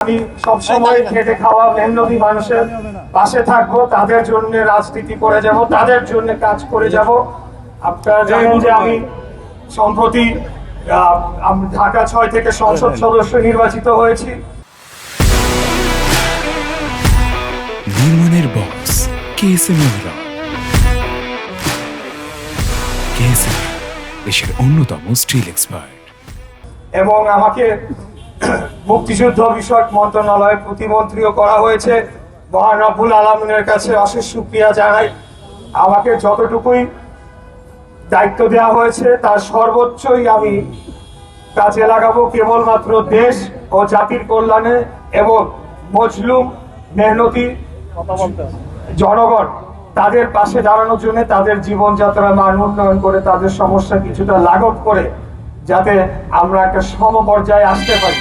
আমি সবসময় খেটে খাওয়া মেহনতি মানুষের পাশে থাকব তাদের জন্য রাজনীতি করে যাব তাদের জন্য কাজ করে যাব। আপনারা জানেন যে আমি সম্প্রতি আহ, ঢাকা ছয় থেকে সংসদ সদস্য নির্বাচিত হয়েছি। নির্মাণের বক্স কেএসএ মেহরা কেএসএ দেশের অন্যতম স্টিল এক্সপার্ট। এবং আমাকে মুক্তিযুদ্ধ বিষয়ক মন্ত্রণালয়ের প্রতিমন্ত্রীও করা হয়েছে। মহানবুল আলমিনের কাছে অশেষ সুক্রিয়া জানাই। আমাকে যতটুকুই দায়িত্ব দেওয়া হয়েছে, তার সর্বোচ্চই আমি কাজে লাগাবো কেবলমাত্র দেশ ও জাতির কল্যাণে এবং মজলুম, মেহনতি জনগণ তাদের পাশে দাঁড়ানোর জন্য তাদের জীবনযাত্রার মান উন্নয়ন করে তাদের সমস্যা কিছুটা লাঘব করে যাতে আমরা একটা সমপর্যায়ে আসতে পারি।